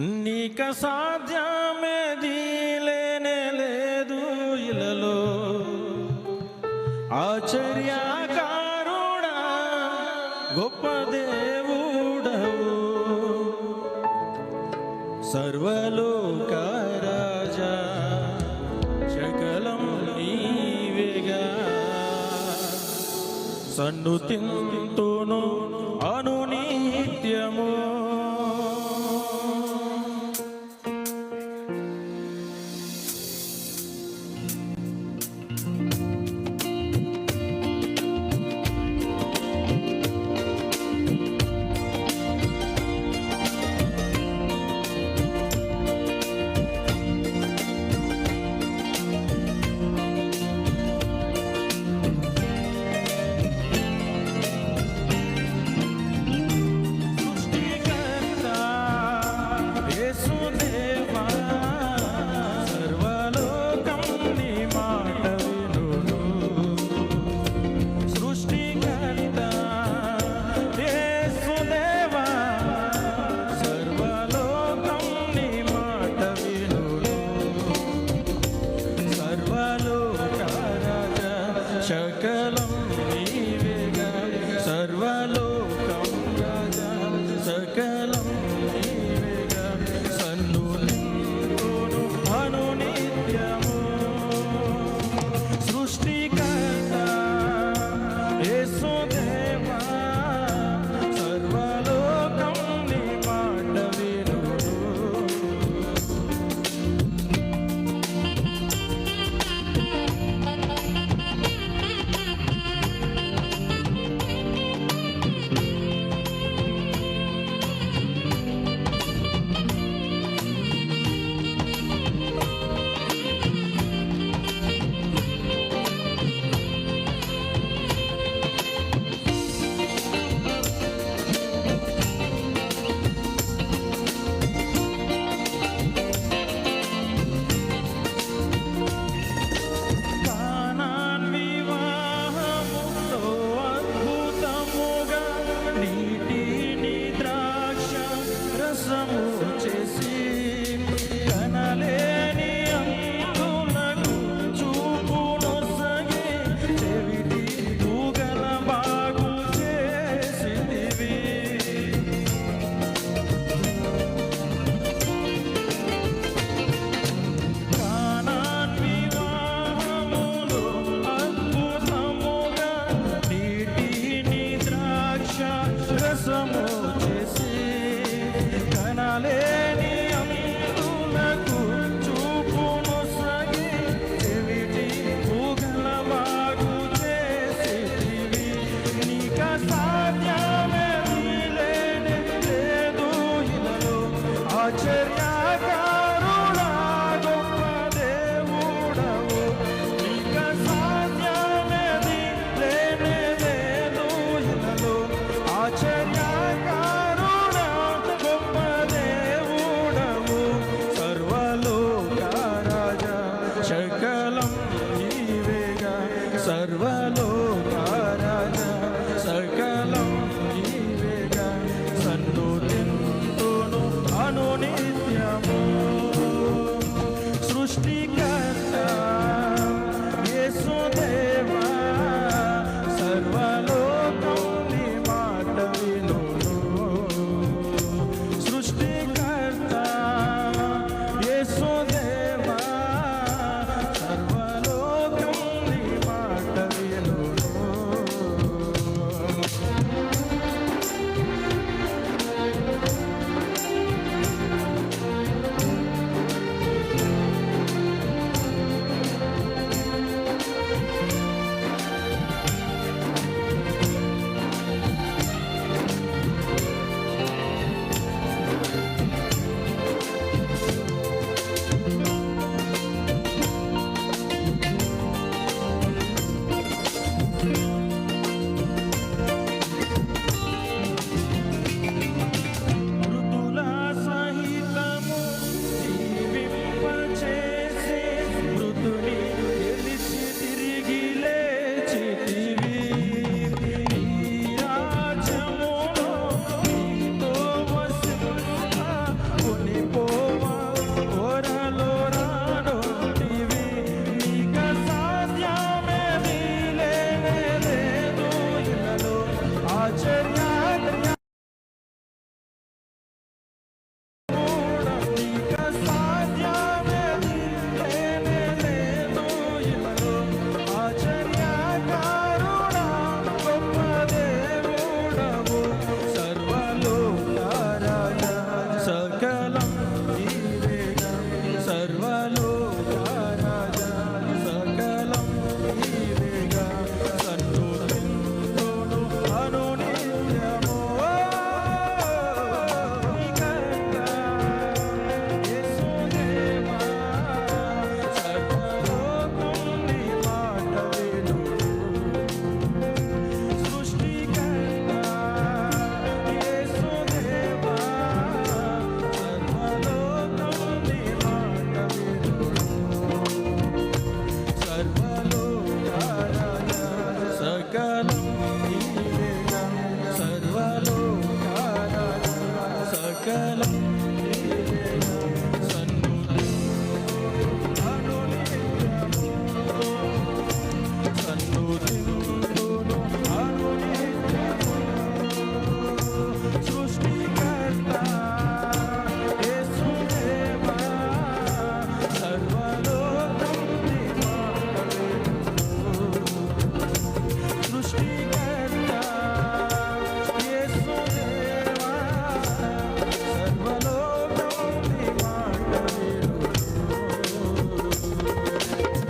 నీక సాధ్యమేది లేనే లేదు ఇలలో. ఆచర్యాకారుడా గొప్ప దేవుడవు. సర్వలోక రాజా నీవేగా. సన్ను తింతును అను Charlie. Hallelujah.